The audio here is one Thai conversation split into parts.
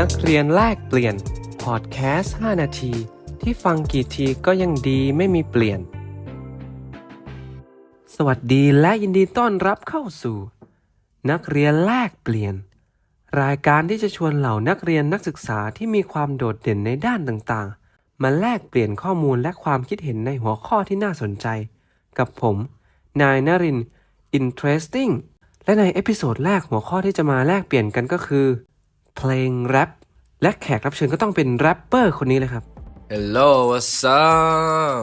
นักเรียนแลกเปลี่ยน พอดแคสต์ 5 นาที ที่ฟังกี่ทีก็ยังดีไม่มีเปลี่ยน สวัสดีและยินดีต้อนรับเข้าสู่ นักเรียนแลกเปลี่ยน รายการที่จะชวนเหล่านักเรียนนักศึกษาที่มีความโดดเด่นในด้านต่างๆ มาแลกเปลี่ยนข้อมูลและความคิดเห็นในหัวข้อที่น่าสนใจ กับผม นายนริน interesting และในเอพิโซดแรกหัวข้อที่จะมาแลกเปลี่ยนกันก็คือ เพลงแรปและแขกรับเชิญก็ต้องเป็นแรปเปอร์คนนี้เลยครับ Hello what's up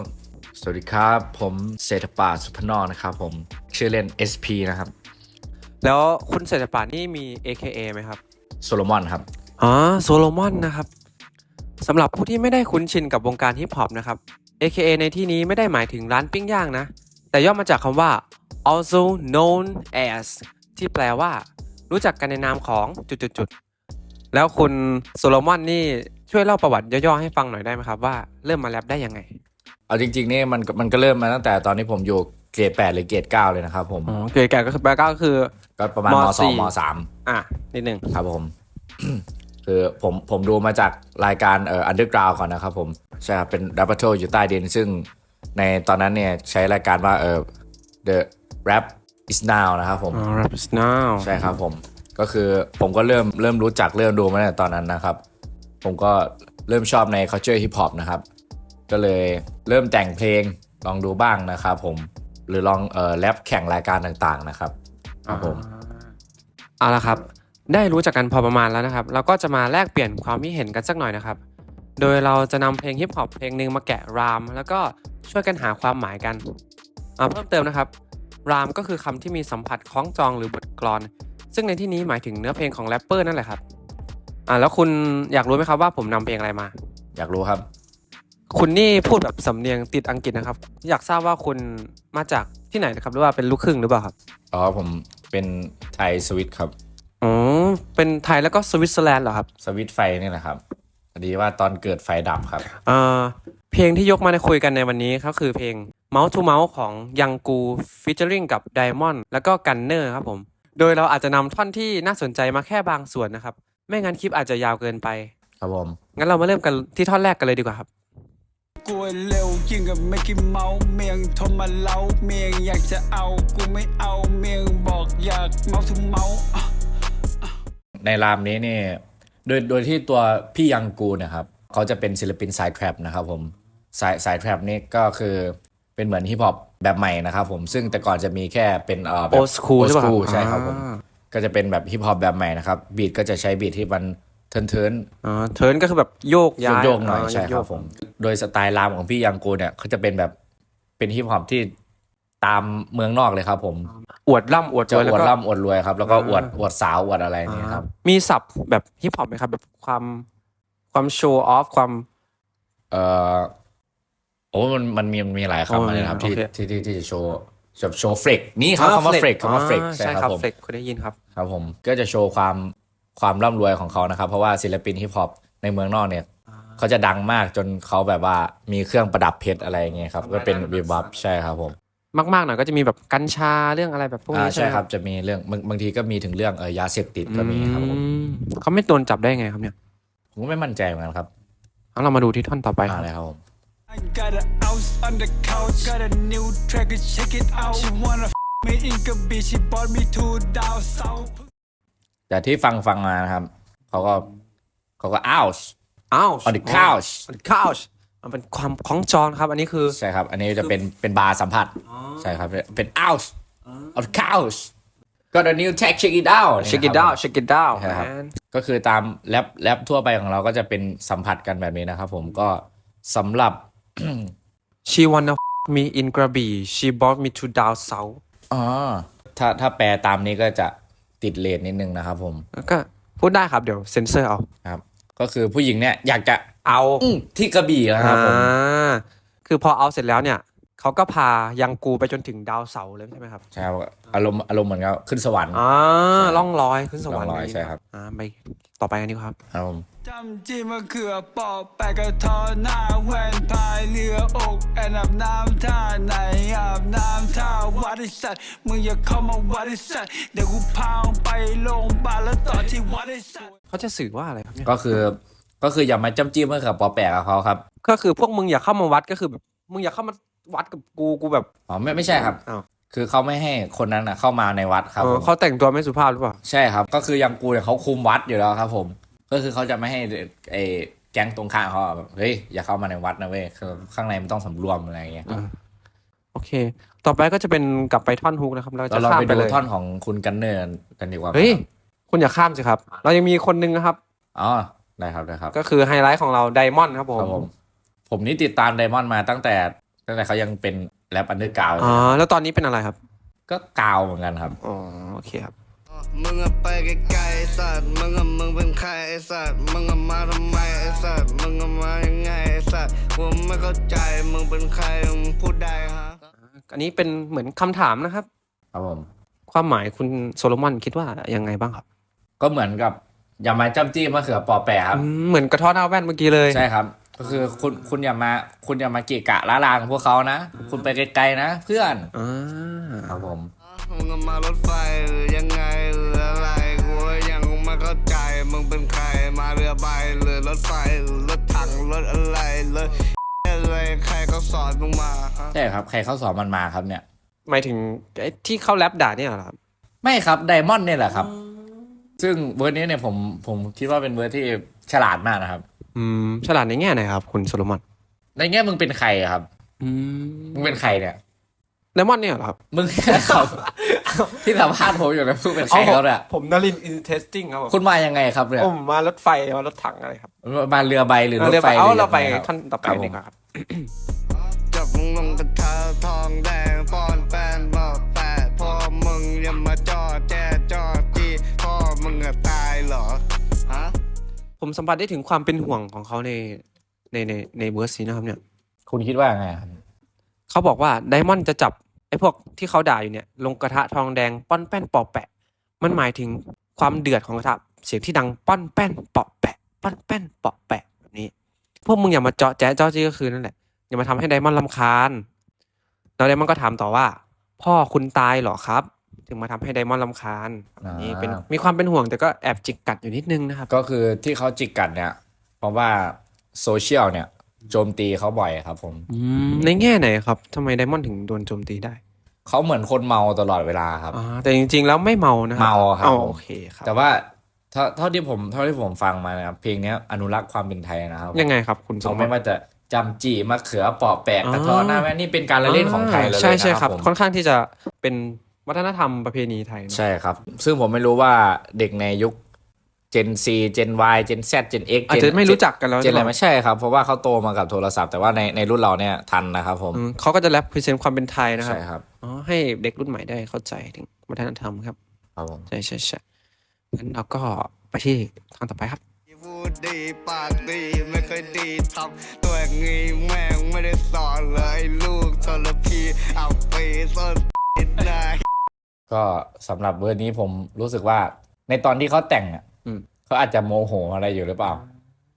สวัสดีครับ ผมเศรษฐปาสุพนอกนะครับผมชื่อเล่น SP นะครับ แล้วคุณเศรษฐปานี่มี AKA ไหมครับ โซโลมอนครับ อ๋อ โซโลมอนนะครับสำหรับผู้ที่ไม่ได้คุ้นชินกับวงการฮิปฮอปนะครับ AKA ในที่นี้ไม่ได้หมายถึงร้านปิ้งย่างนะ แต่ย่อมาจากคำว่า also known as ที่แปลว่า รู้จักกันในนามของจุดๆๆ แล้วคุณโซโลมอนนี่ช่วยเล่าประวัติย่อๆให้ฟังหน่อยได้ไหมครับว่าเริ่มมาแรปได้ยังไง เอาจริงๆนี่มันมันก็เริ่มมาตั้งแต่ตอนที่ผมอยู่เกรด8หรือเกรด9เลยนะครับผมอ๋อเกิดแก่ก็คือแปลก็คือก็ประมาณมมสี่2ม3อะนิดนึงครับผม คือผมผมดูมาจากรายการเอ่อ underground ก่อนนะครับผมใช่ครับเป็น rap battle อยู่ใต้ดินซึ่งในตอนนั้นเนี่ยใช้รายการว่าเออ the rap is now นะครับผมอ๋อ rap is now ใช่ครับผม ก็คือผมก็เริ่มเริ่มรู้จักเริ่มดูมาตั้งแต่ตอนนั้นนะครับ ผมก็เริ่มชอบใน culture hip hop นะครับ ก็เลยเริ่มแต่งเพลงลองดูบ้างนะครับผมหรือลองเอ่อแรปแข่งรายการต่างๆนะครับครับผมเอาละครับ ได้รู้จักกันพอประมาณแล้วนะครับ เราก็จะมาแลกเปลี่ยนความคิดเห็นกันสักหน่อยนะครับ โดยเราจะนำเพลงฮิปฮอปเพลงหนึ่งมาแกะราม แล้วก็ช่วยกันหาความหมายกันอ่าเพิ่มเติมนะครับ รามก็คือคำที่มีสัมผัสคล้องจองหรือบทกลอน ซึ่งในที่นี้หมายถึงเนื้อเพลงของแรปเปอร์นั่นแหละครับอ่าแล้วคุณอยากรู้ไหมครับว่าผมนำเพลงอะไรมา อยากรู้ครับ คุณนี่พูดแบบสำเนียงติดอังกฤษนะครับ อยากทราบว่าคุณมาจากที่ไหนนะครับหรือว่าเป็นลูกครึ่งหรือเปล่าครับอ๋อผมเป็นไทยสวิตครับอ๋อเป็นไทยแล้วก็สวิตเซอร์แลนด์เหรอครับ สวิตไฟนี่แหละครับพอดีว่าตอนเกิดไฟดับครับเอ่อเพลงที่ยกมาในคุยกันในวันนี้ก็คือเพลง Mouth to Mouth ของยังกูฟิชเจอริงกับ Diamond แล้วก็กันเนอร์ครับผม โดยเราอาจจะนำท่อนที่น่าสนใจมาแค่บางส่วนนะครับ ไม่งั้นคลิปอาจจะยาวเกินไป ครับผม งั้นเรามาเริ่มกันที่ท่อนแรกกันเลยดีกว่าครับกูเร็วยิ่งกับไม่กินเมาเมียงโทรมาเล้าเมียงอยากจะเอากูไม่เอาเมียงบอกอยากเมาทุกเมาอะในรามนี้เนี่ยโดยโดยที่ตัวพี่ยังกูเนะครับเขาจะเป็นศิลปินสายแทร็ปนะครับผมสายสายแทร็ปนี่ก็คือ เป็นเหมือนฮิปฮอปแบบใหม่นะครับผมซึ่งแต่ก่อนจะมีแค่เป็นเอ่อแบบ Old school ใช่ปะครับ old school ใช่ครับผมอ่า ก็จะเป็นแบบฮิปฮอปแบบใหม่นะครับบีทก็จะใช้บีทที่มันเทินเทินอ๋อเทิร์นก็คือแบบโยกๆย้ายโยกๆหน่อยใช่คโยรับกผม โดยสไตล์รามของพี่ยังกูเนี่ยเขาจะเป็นแบบเป็นฮิปฮอปที่ตามเมืองนอกเลยครับผม อวดร่ำอวดจะรวยอแล้ววดก็ร่ำอวดรวยครับ แล้วก็อ่าอวดอวดสาวอวดอะไรเนี่ยครับ มีศัพท์แบบฮิปฮอปไหมครับ แบบความความโชว์ออฟความ เอ่อ โอ้มันมันมีมันมีหลายคำเลยนะครับโอที่เค ที่ที่ที่จะโชว์แบบโชว์เฟรกนี่ครับคำว่าเฟรกคำว่าเฟรกอ่ใช่ครับผม เฟรกคุณได้ยินครับ ครับผมก็จะโชว์ความความร่ำรวยของเขานะครับ เพราะว่าศิลปินฮิปฮอปในเมืองนอกเนี่ย เขาจะดังมากจนเขาแบบว่ามีเครื่องประดับเพชรอะไรอย่างเงี้ยครับทำรายก็เป็นได้วิบวับใช่ครับผมมากๆหน่อยก็จะมีแบบกัญชาเรื่องอะไรแบบพวกอ่านี้ใช่ไหมครับจะมีเรื่องบางบางทีก็มีถึงเรื่องเออยาเสพติดก็มีครับผมอืมเขาไม่โดนจับได้ไงครับเนี่ยผมก็ไม่มั่นใจเหมือนกันครับเอาเรามาดูที่ท่อนต่อไปคอ่ารับเลยครับผม I got a house on the couch got a new track check it out she wanna f me in กระบี่ she bought me two down south แต่ที่ฟังฟังมานะครับ เขาก็เขาก็อ้าว อ้าว on the couch on the couch มันเป็นความคล้องจองครับ อันนี้คือ ใช่ครับ อันนี้จะเป็นเป็นบาร์สัมผัส ใช่ครับ เป็น out of couch got a new tag check it out check it out check it out ใช่ครับ man ก็คือตามแรปแรปทั่วไปของเราก็จะเป็นสัมผัสกันแบบนี้นะครับผมก็สำหรับ she wanna me in กระบี่ she brought me to down south อ๋อถ้าถ้าแปลตามนี้ก็จะติดเลทนิดนึงนะครับผมแล้วก็พูดได้ครับเดี๋ยวเซ็นเซอร์เอาครับ ก็คือผู้หญิงเนี่ยอยากจะเอาอื้อที่กระบี่นะครับผมอ่าคือพอเอาเสร็จแล้วเนี่ย เขาก็พายังกูไปจนถึงดาวเสาร์เลยใช่ไหมครับใช่ครับอารมณ์อารมณ์เหมือนกับขึ้นสวรรค์อ่าล่องลอยขึ้นสวรรค์ล่องลอยนี้ใช่ครับอ่าไปต่อไปกันดีกว่าครับครับผมจำจีมะเขือปอกแปะกระทอหน้าแหวนพายเรืออกแอนอาบน้ำท่าไหนอาบน้ำท่าวัดไอสัตว์มึงอย่าเข้ามาวัดไอสัตว์เดี๋ยวกูพาไปโรงพยาบาลแล้วต่อที่มาได้สัตว์เขาจะสื่อว่าอะไรครับเนี่ยก็คือก็คืออย่ามาจ้ำจี้เมื่อกับปอแปะกับเขาครับ ก็คือพวกมึงอย่าเข้ามาวัดก็คือแบบมึงอย่าเข้ามา วัดกับกูกูแบบ อ๋อไม่ไม่ใช่ครับ อ้าว คือเขาไม่ให้คนนั้นอะเข้ามาในวัดครับเอผอมเขาแต่งตัวไม่สุภาพหรือเปล่า ใช่ครับ ก็คือยังกูเนี่ยเขาคุมวัดอยู่แล้วครับ ผม ก็คือเขาจะไม่ให้ไอ้แก๊งตรงข้ามเขาอะแบบเฮ้ยอย่าเข้ามาในวัดนะเว้ยคือข้างในมันต้องสำรวมอะไรอย่างเงี้ยอ่าโอเค ต่อไปก็จะเป็นกลับไปท่อนฮุกนะครับ เราเราจะลองข้ามไปไปดูเลยท่อนของคุณกันเนอร์กันดีกว่าไหมเฮ้ยครับคุณอย่าข้ามสิครับ เรายังมีคนนึงนะครับ อ๋อได้ครับได้ครับ ก็คือไฮไลท์ของเราไดมอนด์ครับผครับผมมผมนี่ติดตามไดมอนด์มาตั้งแต่ ตั้งแต่เขายังเป็นแรปอันเดอร์กราวอ๋อแล้วตอนนี้เป็นอะไรครับก็กาวเหมือนกันครับ อ๋อโอเคครับ มึงอะไปไกลๆไอ้สัตว์มึงอะมึงเป็นใครไอ้สัตว์มึงอะมาทำไมไอ้สัตว์มึงอะมายังไงไอ้สัตว์ผมไม่เข้าใจมึงเป็นใครมึงพูดได้ฮะ อันนี้เป็นเหมือนคำถามนะครับ ครับผม ความหมายคุณโซโลมอนคิดว่ายังไงบ้างครับก็เหมือนกับอย่ามาจ้ำจี้มะเขือปอแปะครับ อืมเหมือนกระท้อหน้าแว่นเมื่อกี้เลย ใช่ครับ ก็คือคุณคุณอย่ามา คุณอย่ามาเกะกะล้าลานพวกเขานะ คุณไปไกลๆนะ เพื่อนอ่าครับผมมึงอะมารถไฟหรือยังไงหรืออะไรกูยังไม่เข้าใจมึงเป็นใครมาเรือใบหรือรถไฟหรือรถถังรถอะไรเลยอะไรใครเขาสอนมึงมาฮะใช่ครับ ใครเขาสอนมันมาครับเนี่ย หมายถึงไอ้ที่เข้าแรปด่าเนี่ยเหรอครับไม่ครับไดมอนด์เนี่ยแหละครับ ซึ่งเวอร์นี้เนี่ยผมผมคิดว่าเป็นเวอร์ที่ฉลาดมากนะครับ อืมฉลาดในแง่ไหนครับ คุณโซโลมอนในแง่มึงเป็นใครอะครับ อืมมึงเป็นใครเนี่ยไดมอนด์เนี่ยเหรอครับ มึง ครับที่สัมภาษณ์ผมอยู่นะมึงเป็นใครเขาเนี่ยผมนรินอินเทสติ้งครับผมคุณมายังไงครับเนี่ยผมมารถไฟมารถถังอะไรครับมาเรือใบหรือรถเรียกไฟว่าเอาหเราไปยังงคบท่านต่อไปครับผมดีกว่าครับ จับมึงลงกระทะทองแดงป้อนแป้นบอ ผมสัมผัสได้ถึงความเป็นห่วงของเขาในในในในเวอร์สนี้นะครับเนี่ย คุณคิดว่าไงครับเขาบอกว่าไดมอนด์จะจับไอ้พวกที่เขาด่าอยู่เนี่ยลงกระทะทองแดงป้อนแป้นปอแปะ มันหมายถึงความเดือดของกระทะเสียงที่ดังป้อนแป้นปอแปะป้อนแป้นปอแปะแบบนี้ พวกมึงอย่ามาเจาะแจ๊ะเจ้าจี้ก็คือนั่นแหละอย่ามาทำให้ไดมอนด์ลำคาญแล้วไดมอนด์ก็ถามต่อว่า พ่อคุณตายเหรอครับ ถึงมาทำให้ไดมอนด์ลำคาญแบบนี้เป็นมีความเป็นห่วงแต่ก็แอบจิกกัดอยู่นิดนึงนะครับ ก็คือที่เขาจิกกัดเนี่ย เพราะว่าโซเชียลเนี่ยโจมตีเขาบ่อยครับผมอืมในแง่ไหนครับทำไมไดมอนด์ถึงโดนโจมตีได้เขาเหมือนคนเมาตลอดเวลาครับอ่าแต่จริง ๆ แล้วไม่เมานะครัเมาครับอ๋อผมโอเคครับ แต่ว่าเท่าเท่าที่ผมเท่าที่ผมฟังมานะครับเพลงเนี้ยอนุรักษ์ความเป็นไทยนะครับ ยังไงครับ คุณสเขามไม่ว่าจะจำจีมะเขือเปาะแปะกระท้อหน้าแม่นี่เป็นการละเล่นของไทยเลยใช่นะใช่ครับผมค่อนข้างที่จะเป็น วัฒนธรรมประเพณีไทยเนอะใช่ครับ ซึ่งผมไม่รู้ว่าเด็กในยุค Gen C Gen Y Gen Z Gen X อาจจะไม่รู้จักกันแล้วเจนอะไรหไม่ใช่ครับ เพราะว่าเขาโตมากับโทรศัพท์แต่ว่าในในรุ่นเราเนี่ยทันนะครับผม อืมเขาก็จะแรปพรีเซนต์ความเป็นไทยนะครับใช่ครับ อ๋อให้เด็กรุ่นใหม่ได้เข้าใจถึงวัฒนธรรมครับ ครับผม ใช่ใช่ใช่งั้นเราก็ไปที่ทางต่อไปครับ พูดดีปากดีไม่เคยดีทำตัวอย่างงี้แม่งไม่ได้สอนเลยลูกทรพีเอาไปซ่อนนาย ก็สำหรับเวอร์นี้ผมรู้สึกว่าในตอนที่เขาแต่งอะอืม เขาอาจจะโมโหอะไรอยู่หรือเปล่า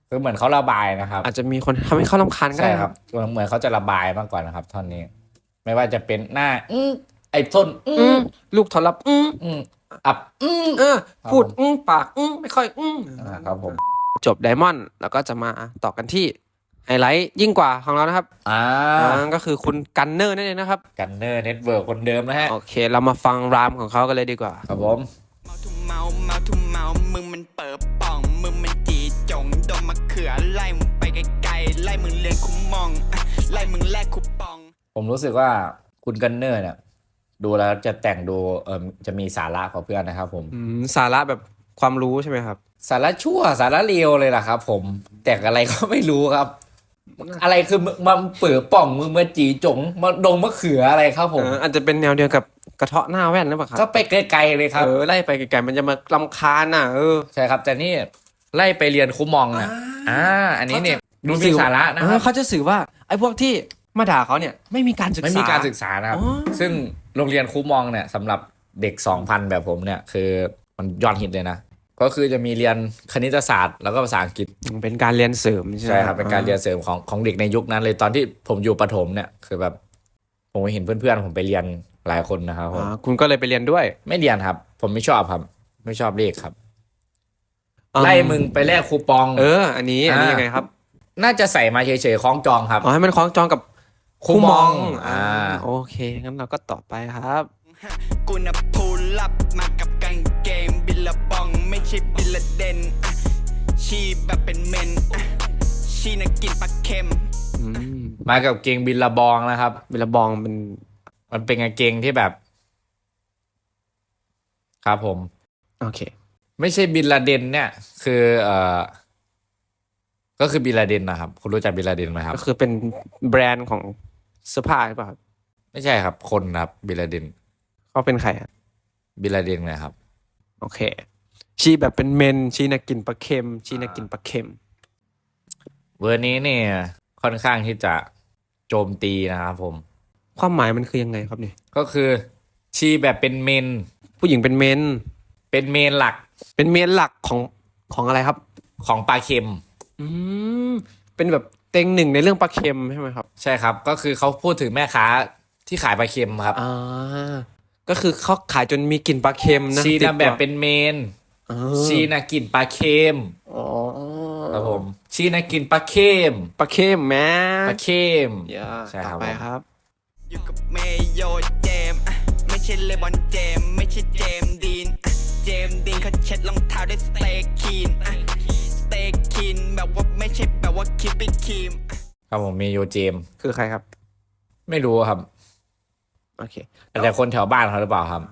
คือเหมือนเขาระบายนะครับ อาจจะมีคนทำให้เขาลำคาญก็ใช่ได้ครับเหมือนเขาจะระบายมากกว่านะครับท่อนนี้ ไม่ว่าจะเป็นหน้าอื้อไอ้ส้นอื้อือมลูกทรพอืมอืมอับอืมเออครับพูดอืมปากอืมไม่ค่อยอืมอ่าครับผม จบไดมอนด์แล้วก็จะมาต่อกันที่ ไฮไลท์ยิ่งกว่าของเรานะครับอ่าอ่าก็คือคุณกันเนอร์นั่นเองนะครับ กันเนอร์เน็ตเวิร์กคนเดิมนะฮะ โอเค เรามาฟังรามของเขากันเลยดีกว่า ครับผมเมาทุมเมาเมาทุมเมามึงมันเปิดป่อง มึงมันจีจงดมมะเขือไล่มึงไปไกลๆไล่มึงเรียนคุ้มมองอะไล่มึงแลกคูปอง ผมรู้สึกว่าคุณกันเนอร์เนี่ยดูแล้วจะแต่งดูเออจะมีสาระกว่าเพื่อนนะครับผมอืมสาระแบบความรู้ใช่ไหมครับ สาระชั่วสาระเลวเลยล่ะครับ ผมแต่งอะไรก็ไม่รู้ครับ อะไรคือมึงมันเปิดป่องมึงมาจีจงมาดงมะเขืออะไรครับผมเอออาจจะเป็นแนวเดียวกับกระเทาะหน้าแว่นหรือเปล่าครับก็ไปไกลๆเลยครับเออไล่ไปไกลๆมันจะมาลำคาญน่ะเออใช่ครับ แต่นี่ไล่ไปเรียนคูมองน่ะอ่าอันนี้เนี่ยดูมีสาระนะคเอรัอบเขาจะสื่อว่าไอ้พวกที่มาด่าเขาเนี่ยไม่มีการศึกษาไม่มีการศึกษานะครับอ๋อซึ่งโรงเรียนคูมองเนี่ยสำหรับเด็ก2,000แบบผมเนี่ยคือมันยอดฮิตเลยนะ ก็คือจะมีเรียนคณิตศาสตร์ แล้วก็ภาษาอังกฤษเป็นการเรียนเสริมใช่ไหมใช่ครับเป็นการเรียนเสริมของของเด็กในยุคนั้นเลยตอนที่ผมอยู่ประถมเนี่ยคือแบบผมเห็นเพื่อนๆผมไปเรียนหลายคนนะครับผมอ่าคุณก็เลยไปเรียนด้วย ไม่เรียนครับ ผมไม่ชอบครับ ไม่ชอบเลขครับอ่าไล่มึงไปแลกคูปอง เออ อันนี้อันนี้อ่ายัยังไงครับ น่าจะใส่มาเฉยๆคล้องจองครับอ๋อให้มันคล้องจองกับคู่มองอ่าอ่า โอเคงั้นเราก็ต่อไปครับกูน่ะพู ลับมากับกางเกงบิลละบองไม่ใช่บิลละเดนอะชีแบบเป็นเมนอะชีน่ะกินปลาเค็ม อืมมากับเกงบินละบองนะครับเวลาบองเป็นมันเป็นกางเกงที่แบบ ครับผม โอเค ไม่ใช่บินลาเดนเนี่ย คือเอ่อก็คือบินลาเดนนะครับ คุณรู้จักบินลาเดนไหมครับ ก็คือเป็นแบรนด์ของเสื้อผ้าหรือเปล่าครับไม่ใช่ครับคนนะครับบินลาเดนเขาเป็นใครอะ บินลาเดนนะครับ โอเค ชีแบบเป็นเมน ชีนักกินปลาเค็ม ชีนักกินปลาเค็ม เวอร์นี้เนี่ยค่อนข้างที่จะโจมตีนะครับผม ความหมายมันคือยังไงครับเนี่ยก็คือชีแบบเป็นเมน ผู้หญิงเป็นเมน เป็นเมนหลัก เป็นเมนหลักของของอะไรครับ ของปลาเค็ม อืม เป็นแบบเต็งหนึ่งในเรื่องปลาเค็มใช่ไหมครับ ใช่ครับ ก็คือเขาพูดถึงแม่ค้าที่ขายปลาเค็มครับ อ่า ก็คือเขาขายจนมีกลิ่นปลาเค็มนะชีติดนะตัวแบบเป็นเมนอ่าชีนะกินปลาเค็มอ๋อครับผมชีนะกินปลาเค็มปลาเค็มแม่ปลาเค็มอย่าใช่คต่รัอบไปครับ อยู่กับเมโยเจมส์อะไม่ใช่เลบอนเจมส์ไม่ใช่เจมส์ดีนอะเจมส์ดีนเขาเช็ดรองเท้าด้วยสเตย์คีนอะสเตย์คีนแบบว่าไม่ใช่แบบว่าคิดเป็นครีมอะครับผมมีโยเจม คือใครครับ ไม่รู้ครับ โอเคอาจจะคนแถวบ้านเขาหรือเปล่าครับ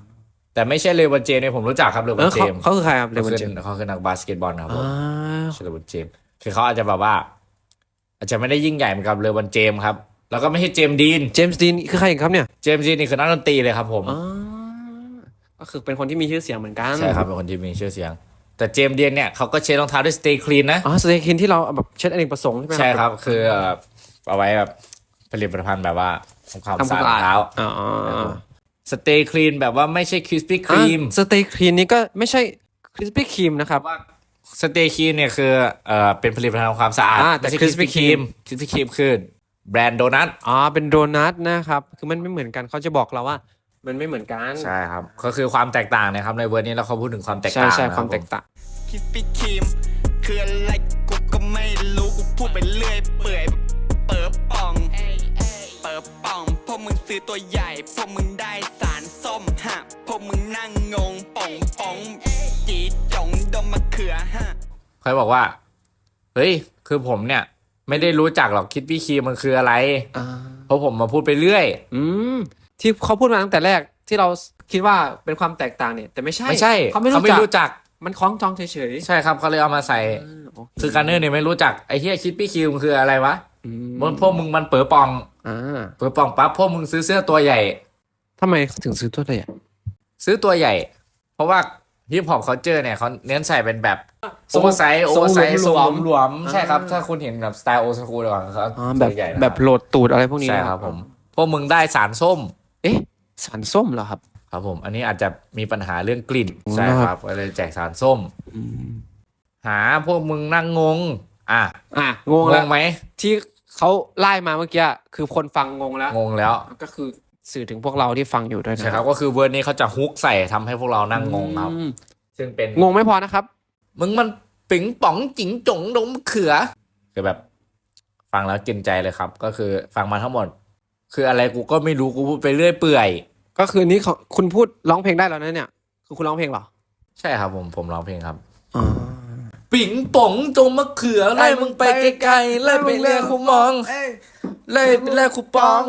แต่ไม่ใช่เลวอนเจมส์เนี่ยผมรู้จักครับเลเอวออนเจเขามส์เขาคือใครครับเลเขาวันคือเจมส์เขาคือนักบาสเกตบอลครับผมอ่าชื่อเลวอนเจมส์คือเขาอาจจะแบบว่า อาจจะไม่ได้ยิ่งใหญ่เหมือนกับเลวอนเจมส์ครับ แล้วก็ไม่ใช่เจมส์ดีนเจมส์ดีนคือใครอีกครับเนี่ยเจมส์ดีนนี่คือนักดนตรีเลยครับ ผมอ่าก็คือเป็นคนที่มีชื่อเสียงเหมือนกันใช่ครับเป็นคนที่มีชื่อเสียงแต่เจมส์ดีนเนี่ยเขาก็เช็ดรองเท้าด้วยสเตย์คลีนนะอ๋อสเตคินที่เราแบบเช็ดอเนกประสงค์ใช่ไหมใช่ครับ คือเอ่อเอาไว้แบบผลิตภัณฑ์แบบว่า ทำความทำคสะวามอาดสะอาดเท้าอ๋อสเตย์คลีนแบบว่าไม่ใช่คริสปี้ครีมสเตย์ครีนนี้ก็ไม่ใช่คริสปี้ครีมนะครับว่าสเตย์ครีมเนี่ยคือเอ่อเป็นผลิตภัณฑ์ทำความสะอาดอ่าแต่ไม่ใช่ Krispy Krispy Kreme Krispy Kreme คือแบรนด์โดนัทอ๋อเป็นโดนัทนะครับคือมันไม่เหมือนกันเขาจะบอกเราว่า มันไม่เหมือนกันใช่ครับก็คือความแตกต่างนะครับในเวอร์นี้เราเขาพูดถึงความแตกใช่ต่างใช่นะความแตกรับต่างคิดเป็นครีมคืออะไร ซื้อตัวใหญ่พวกมึงได้สารส้มฮะพวกมึงนั่งงงป่องป่องจีจงดมมะเขือฮะเขาบอกว่า เฮ้ย คือผมเนี่ย ไม่ได้รู้จักหรอกคิดพี่คีมันคืออะไร อ่าเพราะผมมาพูดไปเรื่อย อืมที่เขาพูดมาตั้งแต่แรกที่เราคิดว่าเป็นความแตกต่างเนี่ย แต่ไม่ใช่ไม่ใช่เขาไม่เขารู้ไม่จักรู้จักมันคล้องจองเฉยใช่ครับเขาเลยเอามาใส่ๆอ่าโอเคคือการเนอร์เนี่ยไม่รู้จักไอ้เฮียคิดพี่คีมันคืออะไรวะ อืมมันพวกมึงมันเป๋อปองอ่าเป๋อปองปั๊บพวกมึงซื้อเสื้อตัวใหญ่ ทำไมเขาถึงซื้อตัวใหญ่ซื้อตัวใหญ่ เพราะว่าฮิปฮอปเขาเจอเนี่ยเขาเน้นใส่เป็นแบบทรโองเวอร์ไซส์โอทรงเวอร์ไซส์หทลรวงมๆหลวมๆใช่ครับอ่าถ้าคุณเห็นแบบสไตล์โอสคูลก่อนเขาอ๋อแบบตัวใหญ่นะแบบโหลดตูดอะไรพวกนี้ใช่นะครับผม พวกมึงได้สารส้ม เอ๊ะสารส้มเหรอครับ ครับผม อันนี้อาจจะมีปัญหาเรื่องกลิ่นอ๋อใช่ครับก็เลยแจกสารส้ม หาพวกมึงนั่งงง อะ อะงงงแล้วงไหมที่ เขาไล่มาเมื่อกี้คือคนฟังงงแล้ว งงแล้วก็คือสื่อถึงพวกเราที่ฟังอยู่ด้วยนะใช่ครับก็คือเวอร์นี้เขาจะฮุกใส่ทำให้พวกเรานั่งงงครับอืมซึ่งเป็นงงไม่พอนะครับ มึงมันปิงป๋องจิ๋งจงดมเขือคือแบบ ฟังแล้วกินใจเลยครับ ก็คือฟังมาทั้งหมด คืออะไรกูก็ไม่รู้กูพูดไปเรื่อยเปื่อย ก็คือนี้เขาคุณพูดร้องเพลงได้แล้วนะเนี่ย คือคุณร้องเพลงเหรอ ใช่ครับผมผมร้องเพลงครับอ๋อ ปิงป๋องจงมะเขือไล่มึงไปไกลๆไล่ไปเรียกคูมองไล่ไปเรียกคูปอง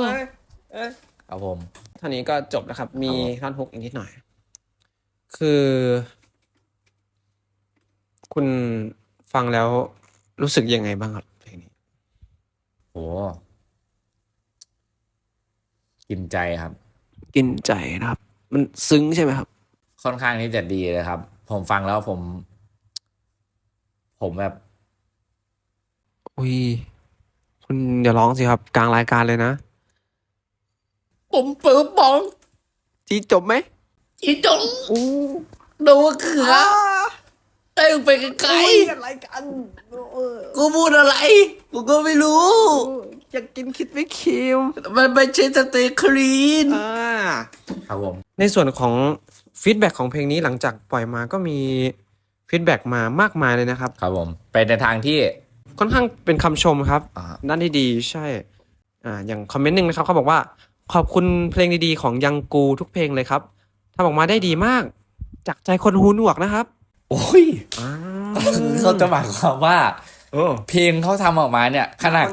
ครับผมเท่านี้ก็จบแล้วครับ มีครับผมท่อนฮุกอีกนิดหน่อย คือ คุณฟังแล้วรู้สึกยังไงบ้างครับเพลงนี้โอ้กินใจครับ กินใจนะครับ มันซึ้งใช่ไหมครับ ค่อนข้างที่จะดีเลยครับ ผมฟังแล้วผม ผมแบบ อุ้ย คุณอย่าร้องสิครับ กลางรายการเลยนะ ผมเปิดป๋องจีจบไหมอีจงอู้โดนมะเขือไล่มึงไปไกลอะไรกันๆกูพูดอะไร กูก็ไม่รู้ อยากกินคิดไม่คิวมันไม่ใช่สเต็กคลีนอ่า ครับผม ในส่วนของฟีดแบ็ของเพลงนี้หลังจากปล่อยมาก็มี ฟีฟีดแบ็กมามากมายเลยนะครับ ครับผมไปในทางที่ค่อนข้างเป็นคำชมครับอ่าด้านที่ดีใช่ อ่า อย่างคอมเมนต์หนึ่งนะครับเขาบอกว่า ขอบคุณเพลงดีๆของยังกูทุกเพลงเลยครับทำออกมาได้ดีมาก จากใจคนหูหนวกนะครับ โอ้ยอ่าเขาจะหมายความว่าโอ้เพลงเขาทำออกมาเนี่ยขนาด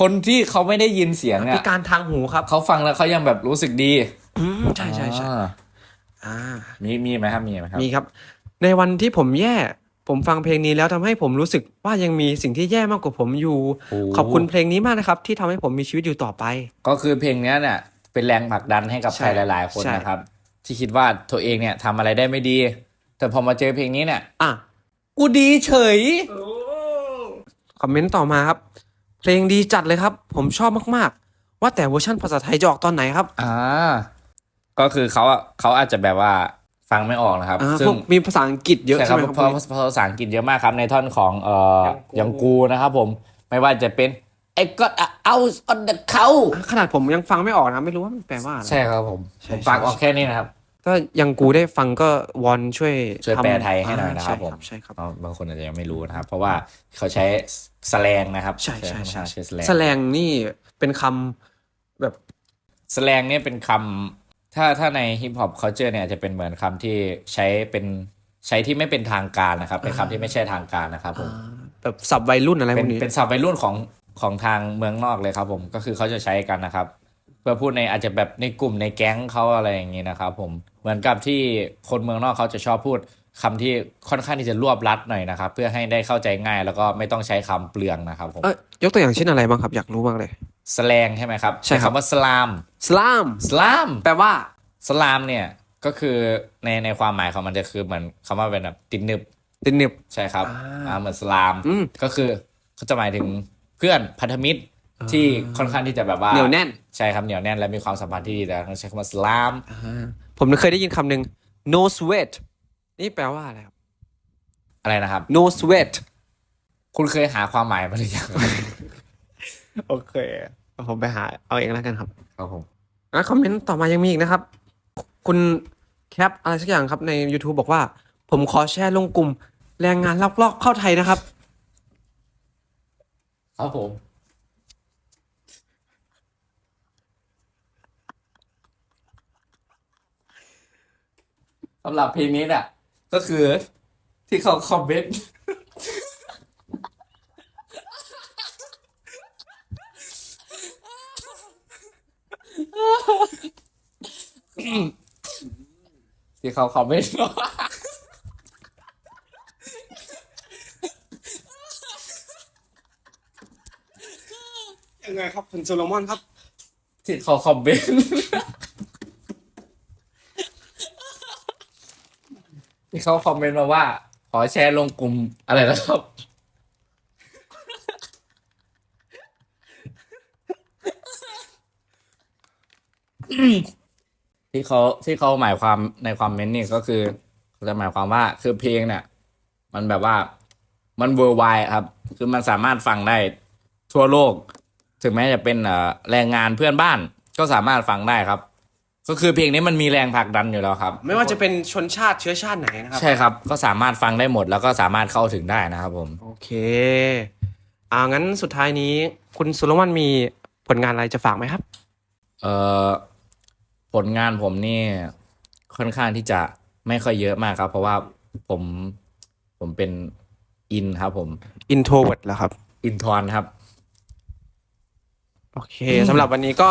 คนที่เขาไม่ได้ยินเสียงเนี่พิยการทางหูครับเขาฟังแล้วเขายังแบบรู้สึกดี อืมใช่ใช่ใช่อ่าอ่ามีมีไหมครับมีไหมครับ มีครับ ในวันที่ผมแย่ ผมฟังเพลงนี้แล้วทำให้ผมรู้สึกว่ายังมีสิ่งที่แย่มากกว่าผมอยู่โอ้ขอบคุณเพลงนี้มากนะครับ ที่ทำให้ผมมีชีวิตอยู่ต่อไป ก็คือเพลงเนี้ยเนี่ยเป็นแรงผลักดันให้กับใช่ใครหลาย ๆ คนใช่นะครับ ที่คิดว่าตัวเองเนี่ยทำอะไรได้ไม่ดี แต่พอมาเจอเพลงนี้เนี่ยอะกูดีเฉยคอมเมนต์ต่อมาครับ เพลงดีจัดเลยครับ ผมชอบมากๆ ว่าแต่เวอร์ชันภาษาไทยจะออกตอนไหนครับ อ่า ก็คือเขาอะเขาอาจจะแบบว่า ฟังไม่ออกนะครับอ่าซึ่พงวกมีภาษาอังกฤษเยอะใช่ใช่ครับไหมครับเพราะพวกนี้เพราะภาษาอังกฤษเยอะมากครับในท่อนของเอ่อยัยังงกูกูนะครับผมไม่ว่าจะเป็น I got a house on the cow ขนาดผมยังฟังไม่ออกนะ ไม่รู้ว่ามันแปลว่าอะไรใช่ครับผมใช่ผมฟังใช่ออกแค่นี้นะครับถ้ายังกูได้ฟังก็วอนช่วยช่วยทำแปลไทยให้หน่อยนะครับาผมใช่ครับเพราะบางคนอาจจะยังไม่รู้นะครับ เพราะว่าเขาใช้สแลงนะครับ ใช่ใช่ใช่ใช้สแลงแสลงนี่เป็นคำแบบสแลงเนี่ยเป็นคำ ถ้าถ้าในฮิปฮอปเคาเจอร์เนี่ยจะเป็นเหมือนคำที่ใช้เป็นใช้ที่ไม่เป็นทางการนะครับเป็นคำที่ไม่ใช่ทางการนะครับผมแบบสับวัยรุ่นอะไรพเป็วนกนี้เป็นศัพท์วัยรุ่นของของทางเมืองนอกเลยครับ ผมก็คือเขาจะใช้กันนะครับ เพื่อพูดในอาจจะแบบในกลุ่มในแก๊งเขาอะไรอย่างนี้นะครับ ผมเหมือนกับที่คนเมืองนอกเขาจะชอบพูดคำที่ค่อนข้างที่จะรวบรัดหน่อยนะครับ เพื่อให้ได้เข้าใจง่ายแล้วก็ไม่ต้องใช้คำเปลืองนะครับผมเอ้ยยกตัวอย่างเช่นอะไรบ้างครับ อยากรู้มากเลย สแลงใช่ไหมครับใช่ครับ คำว่าสลามสลามสลามแปลว่าสลามเนี่ยก็คือในในความหมายของมันจะคือเหมือนคำว่าเป็นแบบติดหนึบตินนิบใช่ครับอ่าอ่าเหมือนสลามอืม ก็คือเขาจะหมายถึงเพื่อนพันธมิตรที่ค่อนข้างที่จะแบบว่าเหนียวแน่นใช่ครับเหนียวแน่นและมีความสัมพันธ์ที่ดีแต่ต้องใช้คำว่าสลาม ผมเคยได้ยินคำหนึ่ง no sweat นี่แปลว่าอะไรครับ อะไรนะครับ no sweat คุณเคยหาความหมายมาหรือยัง โอเคผมไปหาเอาเองแล้วกันครับครับผมอะคอมเมนต์ต่อมายังมีอีกนะครับ คุณแคปอะไรสักอย่างครับใน YouTube บอกว่า ผมขอแชร์ลงกลุ่ม แรงงานลักลอบเข้าไทยนะครับ ครับผม สำหรับเพลงนี้เนี่ยก็คือที่เขาคอมเมนต์ ที่เขาคอมเมนต์ว่ายังไงครับคุณโซโลมอนครับที่เขาคอมเมนต์ที่เขาคอมเมนต์มาว่า ขอแชร์ลงกลุ่มอะไรนะครับ ที่เขาที่เขาหมายความในความเมนต์นี่ก็คือเขาจะหมายความว่าคือเพลงเนี่ย มันแบบว่ามันเวอร์ไวครับ คือมันสามารถฟังได้ทั่วโลก ถึงแม้จะเป็นเอ่อแรงงานเพื่อนบ้าน ก็สามารถฟังได้ครับ ก็คือเพลงนี้มันมีแรงผลักดันอยู่แล้วครับ ไม่ว่าจะเป็นชนชาติเชื้อชาติไหนนะครับ ใช่ครับ ก็สามารถฟังได้หมดแล้วก็สามารถเข้าถึงได้นะครับผม โอเค อ่างั้นสุดท้ายนี้ คุณโซโลมอนมีผลงานอะไรจะฝากไหมครับ เอ่อ ผลงานผมนี่ค่อนข้างที่จะไม่ค่อยเยอะมากครับ เพราะว่าผมผมเป็นอินครับ ผม introvert แล้วครับ อินทอนครับ โอเคสำหรับวันนี้ก็